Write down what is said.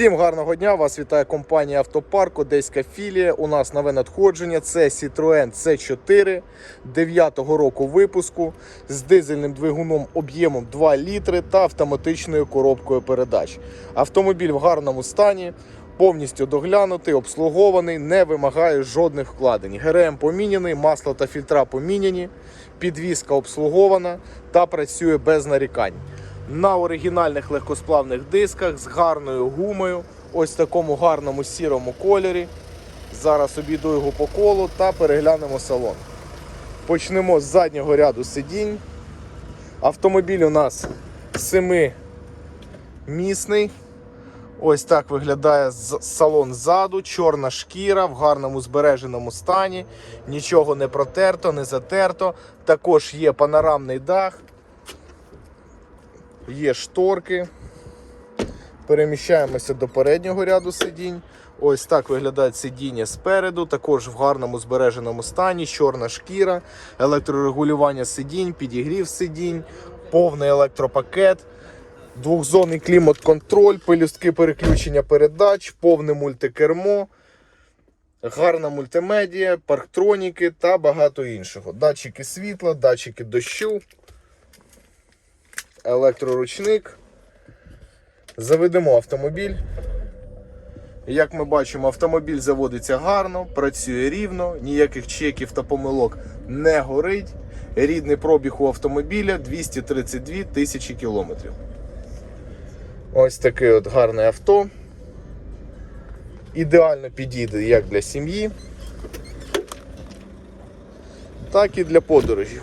Всім гарного дня! Вас вітає компанія Автопарк, Одеська філія. У нас нове надходження. Це Citroen C4 9-го року випуску з дизельним двигуном об'ємом 2 літри та автоматичною коробкою передач. Автомобіль в гарному стані, повністю доглянутий, обслугований, не вимагає жодних вкладень. ГРМ поміняний, масло та фільтра поміняні, підвізка обслугована та працює без нарікань на оригінальних легкосплавних дисках з гарною гумою, ось в такому гарному сірому кольорі. Зараз обійду його по колу та переглянемо салон. Почнемо з заднього ряду сидінь. Автомобіль у нас семимісний. Ось так виглядає салон ззаду, чорна шкіра в гарному збереженому стані, нічого не протерто, не затерто. Також є панорамний дах, є шторки. Переміщаємося до переднього ряду сидінь. Ось так виглядають сидіння спереду, також в гарному збереженому стані, чорна шкіра, електрорегулювання сидінь, підігрів сидінь, повний електропакет, двохзонний клімат-контроль, пелюстки переключення передач, повне мультикермо, гарна мультимедія, парктроніки та багато іншого. Датчики світла, датчики дощу електроручник. Заведемо автомобіль. Як ми бачимо, автомобіль заводиться гарно, працює рівно, ніяких чеків та помилок не горить. Рідний пробіг у автомобіля 232 тисячі кілометрів. Ось таке от гарне авто. Ідеально підійде як для сім'ї, так і для подорожів.